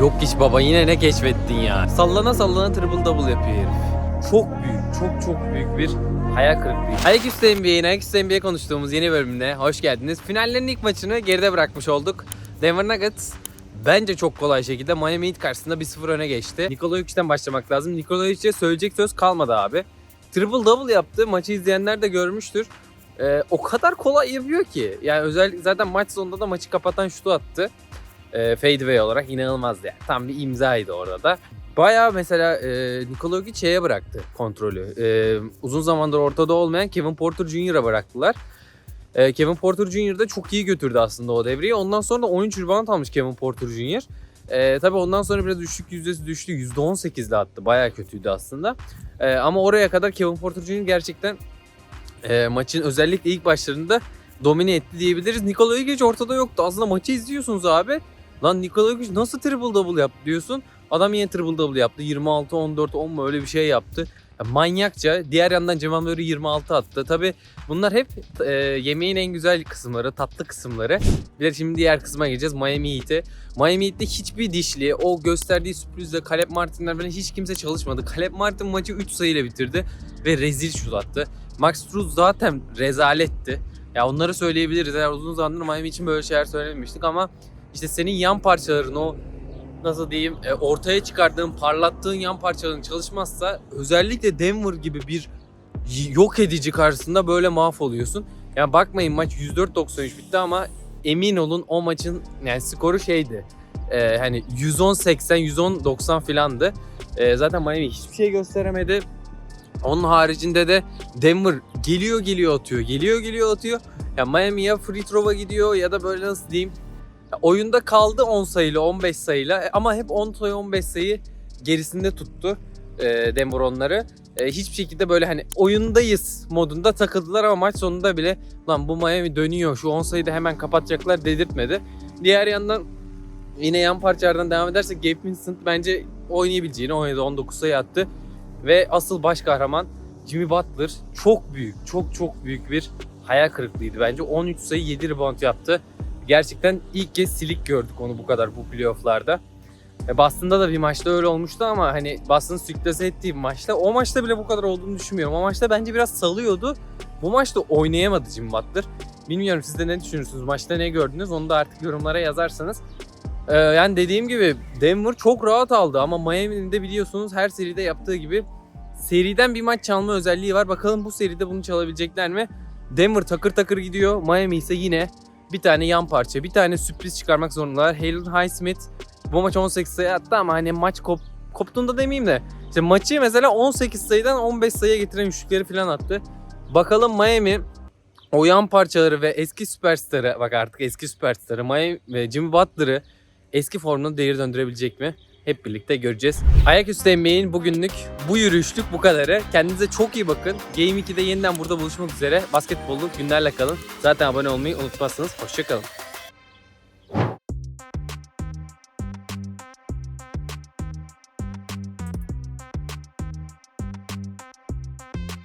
Yok hiç baba yine ne keşfettin ya. Sallana sallana triple double yapıyor herif. Çok büyük, çok çok büyük bir hayal kırıklığı. Ayaküstü NBA'nin Ayaküstü NBA konuştuğumuz yeni bölümüne hoş geldiniz. Finallerin ilk maçını geride bırakmış olduk. Denver Nuggets bence çok kolay şekilde Miami Heat karşısında 1-0 öne geçti. Nikola Jokic'ten başlamak lazım. Nikola Jokic'e söyleyecek söz kalmadı abi. Triple double yaptı. Maçı izleyenler de görmüştür. Ee, o kadar kolay yapıyor ki. Yani özellikle zaten maç sonunda da maçı kapatan şutu attı. Ee, fadeaway olarak inanılmazdı yani. Tam bir imzaydı orada da. Bayağı mesela e, Nikola şeye bıraktı kontrolü. E, uzun zamandır ortada olmayan Kevin Porter Jr.'a bıraktılar. E, Kevin Porter Jr. da çok iyi götürdü aslında o devreyi. Ondan sonra da 13 rebound almış Kevin Porter Jr. E, tabii ondan sonra biraz düşük yüzdesi düştü. %18'de attı. Bayağı kötüydü aslında. E, ama oraya kadar Kevin Porter Jr. gerçekten e, maçın özellikle ilk başlarında domine etti diyebiliriz. Nikola Jokic ortada yoktu. Aslında maçı izliyorsunuz abi. Lan Nikola Jokic nasıl triple double yaptı diyorsun. Adam yine triple double yaptı. 26, 14, 10 mu öyle bir şey yaptı. Ya manyakça. Diğer yandan Cemal Murray 26 attı. Tabi bunlar hep e, yemeğin en güzel kısımları, tatlı kısımları. Bir de şimdi diğer kısma geleceğiz. Miami Heat'e. Miami Heat'te hiçbir dişli, o gösterdiği sürprizle Caleb Martin'ler falan hiç kimse çalışmadı. Caleb Martin maçı 3 sayıyla bitirdi ve rezil şut attı. Max Struz zaten rezaletti. Ya onları söyleyebiliriz. Eğer uzun zamandır Miami için böyle şeyler söylememiştik ama işte senin yan parçaların o nasıl diyeyim e, ortaya çıkardığın parlattığın yan parçaların çalışmazsa özellikle Denver gibi bir yok edici karşısında böyle mahvoluyorsun. Yani bakmayın maç 104-93 bitti ama emin olun o maçın yani skoru şeydi. E, hani 110-80 110-90 filandı. E, zaten Miami hiçbir şey gösteremedi. Onun haricinde de Denver geliyor geliyor atıyor. Geliyor geliyor atıyor. Ya Miami ya free throw'a gidiyor ya da böyle nasıl diyeyim oyunda kaldı 10 sayıyla 15 sayıyla E, ama hep 10 sayı 15 sayı gerisinde tuttu e, Denver. E, hiçbir şekilde böyle hani oyundayız modunda takıldılar ama maç sonunda bile lan bu Miami dönüyor şu 10 sayıyı da hemen kapatacaklar dedirtmedi. Diğer yandan yine yan parçalardan devam edersek Gabe Vincent bence oynayabileceğini oynadı 19 sayı attı. Ve asıl baş kahraman Jimmy Butler çok büyük çok çok büyük bir hayal kırıklığıydı bence. 13 sayı 7 rebound yaptı gerçekten ilk kez silik gördük onu bu kadar bu playofflarda. E Boston'da da bir maçta öyle olmuştu ama hani Boston sürklase ettiği bir maçta o maçta bile bu kadar olduğunu düşünmüyorum. O maçta bence biraz salıyordu. Bu maçta oynayamadı Jimmy Butler. Bilmiyorum siz de ne düşünürsünüz? Maçta ne gördünüz? Onu da artık yorumlara yazarsanız. Ee, yani dediğim gibi Denver çok rahat aldı ama Miami'nin de biliyorsunuz her seride yaptığı gibi seriden bir maç çalma özelliği var. Bakalım bu seride bunu çalabilecekler mi? Denver takır takır gidiyor. Miami ise yine bir tane yan parça, bir tane sürpriz çıkarmak zorundalar. Hayden Highsmith bu maç 18 sayı attı ama hani maç kop, koptuğunda demeyeyim de işte maçı mesela 18 sayıdan 15 sayıya getiren üçlükleri falan attı. Bakalım Miami o yan parçaları ve eski süperstarı bak artık eski süperstarı Miami ve Jimmy Butler'ı eski formuna değeri döndürebilecek mi? Hep birlikte göreceğiz. Ayaküstü NBA'nin bugünlük bu yürüyüşlük bu kadarı. Kendinize çok iyi bakın. Game 2'de yeniden burada buluşmak üzere. Basketbolu günlerle kalın. Zaten abone olmayı unutmazsınız. Hoşçakalın.